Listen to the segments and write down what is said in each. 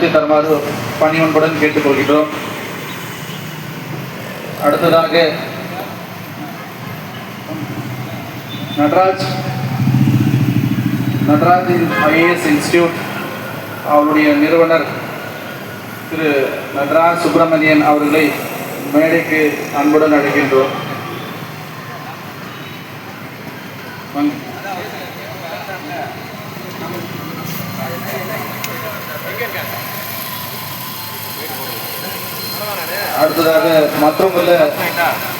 நடத்தி தருமாறு பணிவன்புடன் கேட்டுக்கொள்கிறோம் அடுத்ததாக நடராஜ் நடராஜ் ஐஏஎஸ் இன்ஸ்டியூட் அவருடைய நிறுவனர் திரு நடராஜ் சுப்பிரமணியன் அவர்களை மேடைக்கு அன்புடன் அழைக்கின்றோம் வாங்க. அடுத்ததாக மற்றமுள்ள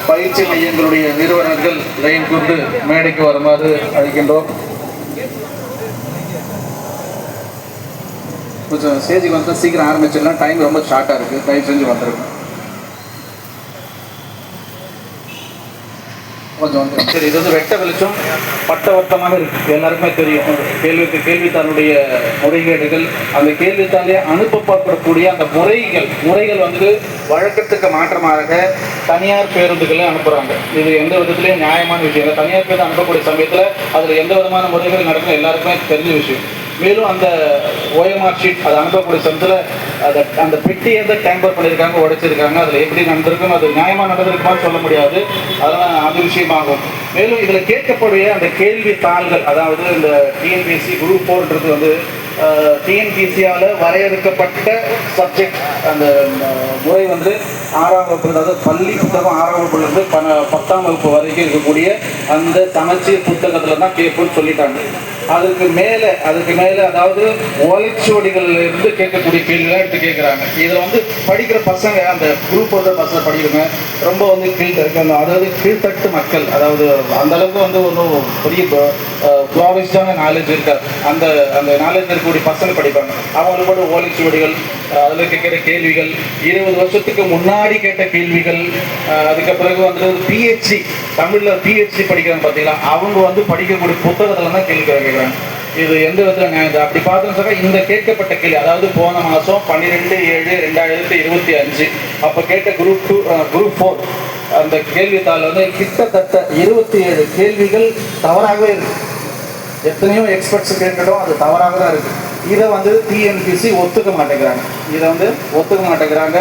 பயிற்சி மையங்களுடைய நிறுவனர்கள் லைன் கொண்டு மேடைக்கு வருமாறு அழைக்கின்றோம். கொஞ்சம் ஸ்டேஜுக்கு வந்து சீக்கிரம் ஆரம்பிச்சிடலாம் டைம் ரொம்ப ஷார்ட்டாக இருக்குது தயவு செஞ்சு வந்துருக்கோம் கொஞ்சம் வந்து. சரி இது வந்து வெட்ட வெளிச்சம் பட்ட வட்டமாக இருக்கு. எல்லாருக்குமே தெரியும். கேள்விக்கு கேள்வித்தாளுடைய முறைகேடுகள் அந்த கேள்வித்தாலே அனுப்பப்படக்கூடிய அந்த முறைகள் முறைகள் வந்து வழக்கத்துக்கு மாற்றமாக தனியார் பேருந்துகளை அனுப்புகிறாங்க இது எந்த விதத்துலையும் நியாயமான விஷயம் இல்லை. தனியார் பேருந்து அனுப்பக்கூடிய சமயத்தில் அதில் எந்த விதமான முறைகள் நடக்கும் எல்லாருக்குமே தெரிஞ்ச விஷயம். மேலும் அந்த ஓஎம்ஆர் ஷீட் அது அனுப்பக்கூடிய சமயத்தில் அதை அந்த பெட்டியை வந்து டேம்பர் பண்ணியிருக்காங்க உடைச்சிருக்காங்க அதில் எப்படி நடந்திருக்கும் அது நியாயமாக நடந்திருக்குமான்னு சொல்ல முடியாது. அதெல்லாம் அது விஷயமாகும். மேலும் இதில் கேட்கக்கூடிய அந்த கேள்வி தாள்கள் அதாவது இந்த டிஎன்பிஎஸ்சி குரூப் ஃபோர்ன்றது வந்து டிஎன்பிசியால் வரையறுக்கப்பட்ட சப்ஜெக்ட் அந்த முறை வந்து ஆறாம் வகுப்பு அதாவது பள்ளி புத்தகம் ஆறாம் வகுப்புலேருந்து பன பத்தாம் வகுப்பு வரைக்கும் இருக்கக்கூடிய அந்த சமச்சீர் புத்தகத்தில் தான் கேட்போம்னு சொல்லிட்டாங்க. அதுக்கு மேலே அதுக்கு மேலே அதாவது ஓலைச்சுவடிகள்ல இருந்து கேட்கக்கூடிய கேள்விலாம் எடுத்து கேட்குறாங்க. இதில் வந்து படிக்கிற பசங்க அந்த குரூப் வந்து பசங்க படிக்கிறவங்க ரொம்ப வந்து கீழ்த்தட்டு அந்த அதாவது கீழ்த்தட்டு மக்கள் அதாவது அந்த அளவுக்கு வந்து ஒன்றும் பெரிய ப்ராவிஸ்டான நாலேஜ் இருக்கா அந்த அந்த நாலேஜ் இருக்கக்கூடிய பசங்க படிப்பாங்க. அவங்களோட கூட ஓலைச்சுவடிகள் அதில் கேட்குற கேள்விகள் இருபது வருஷத்துக்கு முன்னாடி கேட்ட கேள்விகள் அதுக்கு பிறகு வந்து பிஹெச்டி தமிழில் பிஹெச்டி படிக்கிறாங்க பார்த்தீங்களா அவங்க வந்து படிக்கக்கூடிய புத்தகத்தில் தான் கேள்வி கேட்குறாங்க. இது எந்த விதத்தில் நியாயம்? அப்படி பார்த்தோம்னு சொன்னால் இந்த கேட்கப்பட்ட கேள்வி அதாவது போன மாதம் பன்னிரெண்டு ஏழு ரெண்டாயிரத்தி இருபத்தி அஞ்சு அப்போ கேட்ட குரூப் டூ குரூப் ஃபோர் அந்த கேள்வித்தாள் வந்து கிட்டத்தட்ட இருபத்தி ஏழு கேள்விகள் தவறாகவே இருக்கு. எத்தனையோ எக்ஸ்பர்ட்ஸ் கேட்கட்டும் அது தவறாக தான் இருக்கு. இதை வந்து டிஎன்பிசி ஒத்துக்க மாட்டேங்கிறாங்க. இதை வந்து ஒத்துக்க மாட்டேங்கிறாங்க.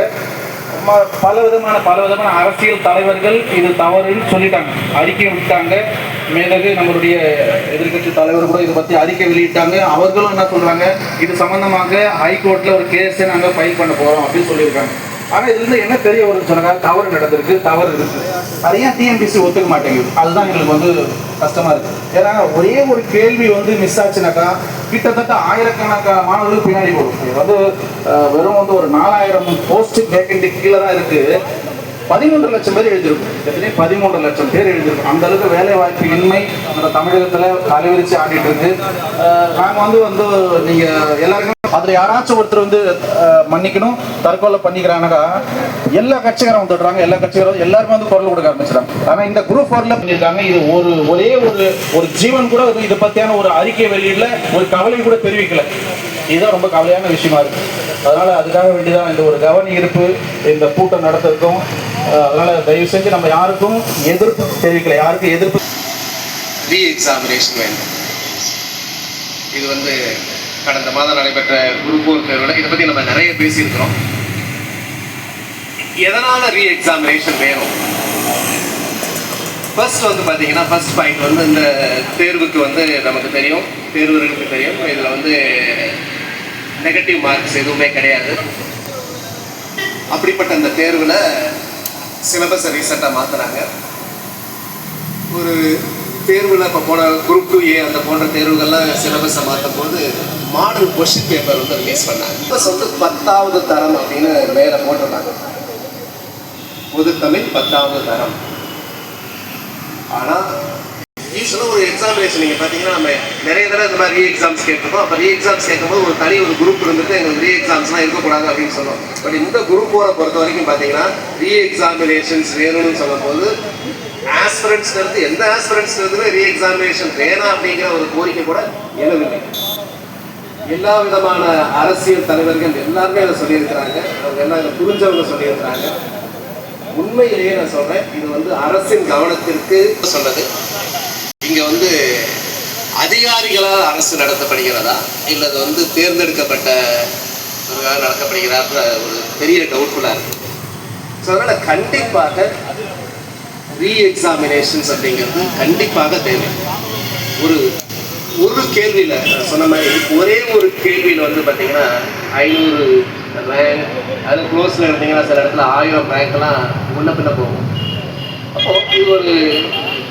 ரொம்ப பல விதமான பல விதமான அரசியல் தலைவர்கள் இது தவறுன்னு சொல்லிட்டாங்க. அறிக்கை விட்டாங்க. மேலகு நம்மளுடைய எதிர்க்கட்சி தலைவர் கூட இதை பற்றி அறிக்கை வெளியிட்டாங்க. அவர்களும் என்ன சொல்கிறாங்க இது சம்மந்தமாக ஹைகோர்ட்டில் ஒரு கேஸை நாங்கள் ஃபைல் பண்ண போகிறோம் அப்படின்னு சொல்லியிருக்காங்க. ஆனால் இதுலேருந்து என்ன தெரிய வருதுன்னு சொன்னாங்க தவறு நடந்திருக்கு தவறு இருக்கு. அது ஏன் டிஎன்பிசி ஒத்துக்க மாட்டேங்குது? அதுதான் எங்களுக்கு வந்து கஷ்டமா இருக்கு. ஏன்னா ஒரே ஒரு கேள்வி வந்து மிஸ் ஆச்சுனாக்கா கிட்டத்தட்ட ஆயிரக்கணக்கான மாணவர்கள் பின்னாடி போகும். வந்து வெறும் வந்து ஒரு நாலாயிரம் போஸ்ட் வேக்கண்டி கீழே தான் இருக்கு. பதிமூன்று லட்சம் பேர் எழுதியிருக்கும். எத்தனை பதிமூன்று லட்சம் பேர் எழுதியிருக்கும். அந்த அளவுக்கு வேலை வாய்ப்பு இன்மை நம்ம தமிழகத்தில் தலைவிரிச்சு ஆடிட்டு இருக்கு. நாங்க வந்து வந்து நீங்க எல்லாருக்கும் அதுல யாராச்சும் ஒருத்தர் வந்து மன்னிக்கணும் தற்கொலை பண்ணிக்கிறாங்கக்கா எல்லா கட்சிக்காரும் வந்துடுறாங்க எல்லா கட்சிக்காரும் எல்லாருமே வந்து குரல் கொடுக்க ஆரம்பிச்சிட்டாங்க. ஆனா இந்த குரூப் ஃபோர்ல பண்ணியிருக்காங்க இது ஒரு ஒரே ஒரு ஒரு ஜீவன் கூட இது- இதை பத்தியான ஒரு அறிக்கை வெளியிடல ஒரு கவலை கூட தெரிவிக்கல. இதுதான் ரொம்ப கவலையான விஷயமா இருக்கு. அதனால அதுக்காக வேண்டிதான் இந்த ஒரு கவன இருப்பு இந்த கூட்டம் நடத்துறதுக்கும் அதனால் அதனால தயவு செஞ்சு நம்ம யாருக்கும் எதிர்ப்பு தெரிவிக்கல. யாருக்கும் எதிர்ப்பு ரீ எக்ஸாமினேஷன் வேண்டும் இது வந்து கடந்த மாதம் நடைபெற்ற குரூப் ஃபோர் தேர்வில் இதை பற்றி நம்ம நிறைய பேசியிருக்கிறோம். எதனால் ரீ எக்ஸாமினேஷன் வேணும்? ஃபர்ஸ்ட் வந்து பார்த்தீங்கன்னா ஃபர்ஸ்ட் பாயிண்ட் வந்து இந்த தேர்வுக்கு வந்து நமக்கு தெரியும் தேர்வர்களுக்கு தெரியும். இதில் வந்து நெகட்டிவ் மார்க்ஸ் எதுவுமே கிடையாது. அப்படிப்பட்ட அந்த தேர்வில் சிலபஸை ரீசெண்டாக மாற்றினாங்க ஒரு தேர்வில் இப்போ போன குரூப் டூ ஏ அந்த போன்ற தேர்வுகள்லாம் சிலபஸை மாற்றும் போது மாடல் கொஷின் பேப்பர் வந்து ரிலீஸ் பண்ணாங்க. சிலபஸ் வந்து பத்தாவது தரம் அப்படின்னு மேலே போட்டிருந்தாங்க. பொது தமிழ் பத்தாவது தரம். ஆனால் யூஸ்வலாக ஒரு எக்ஸாமினேஷன் நீங்கள் பார்த்தீங்கன்னா நம்ம நிறைய தடவை இந்த மாதிரி ரீ எக்ஸாம்ஸ் கேட்டிருக்கோம். அப்போ ரீ எக்ஸாம்ஸ் கேட்கும்போது ஒரு தனி ஒரு குரூப் இருந்துட்டு எங்களுக்கு ரீ எக்ஸாம்ஸ்லாம் இருக்கக்கூடாது அப்படின்னு சொல்லுவோம் பட் இந்த குரூப் போரை பொறுத்த வரைக்கும் பார்த்தீங்கன்னா ரீ எக்ஸாமினேஷன்ஸ் வேணும்னு சொல்லும்போது ஆஸ்பிரண்ட்ஸ் இருந்து எந்த ஆஸ்பிரண்ட்ஸ் இருந்து ரீ எக்ஸாமினேஷன் வேணாம் அப்படிங்கிற ஒரு கோரிக்கை கூட எழவில்லை எல்லா விதமான அரசியல் தலைவர்கள் எல்லாருமே அதை சொல்லியிருக்கிறாங்க. அவங்க எல்லாம் இதை புரிஞ்சவங்க சொல்லியிருக்கிறாங்க. உண்மையிலேயே நான் சொல்றேன் இது வந்து அரசின் கவனத்திற்கு சொன்னது. இங்க வந்து அதிகாரிகளால் அரசு நடத்தப்படுகிறதா? இல்லது வந்து தேர்ந்தெடுக்கப்பட்ட விவகாரம் ஒரு பெரிய டவுட்ஃபுல்லாக இருக்கு. ஸோ அதனால் கண்டிப்பாக ரீ எக்ஸாமினேஷன்ஸ் அப்படிங்கிறது கண்டிப்பாக தேவை. ஒரு ஒரு கேள்வியில் நான் சொன்ன மாதிரி ஒரே ஒரு கேள்வியில் வந்து பார்த்தீங்கன்னா ஐநூறு ரேங்க் அது க்ளோஸில் இருந்தீங்கன்னா சில இடத்துல ஆயிரம் ரேங்க்லாம் முன்ன பின்ன போகும். அப்போது இது ஒரு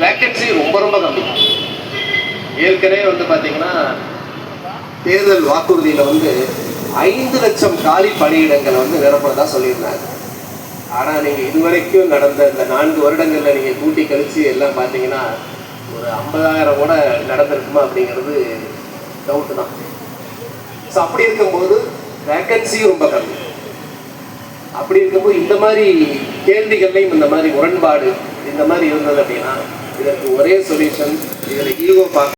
வேக்கன்சி ரொம்ப ரொம்ப கம்மி. ஏற்கனவே வந்து பார்த்தீங்கன்னா தேர்தல் வாக்குறுதியில் வந்து ஐந்து லட்சம் காலி பணியிடங்களை வந்து நிரப்புறதா சொல்லியிருந்தாங்க. ஆனால் நீங்கள் இதுவரைக்கும் நடந்த இந்த நான்கு வருடங்களில் நீங்கள் கூட்டி கழிச்சு எல்லாம் பார்த்தீங்கன்னா ஒரு ஐம்பதாயிரம் கூட நடந்திருக்குமா அப்படிங்கிறது டவுட்டு தான். ஸோ அப்படி இருக்கும்போது வேக்கன்சியும் ரொம்ப கம்மி. அப்படி இருக்கும்போது இந்த மாதிரி கேள்விகள்லையும் இந்த மாதிரி முரண்பாடு இந்த மாதிரி இருந்தது அப்படின்னா இதற்கு ஒரே சொல்யூஷன் இதில் ஈகோ பார்க்க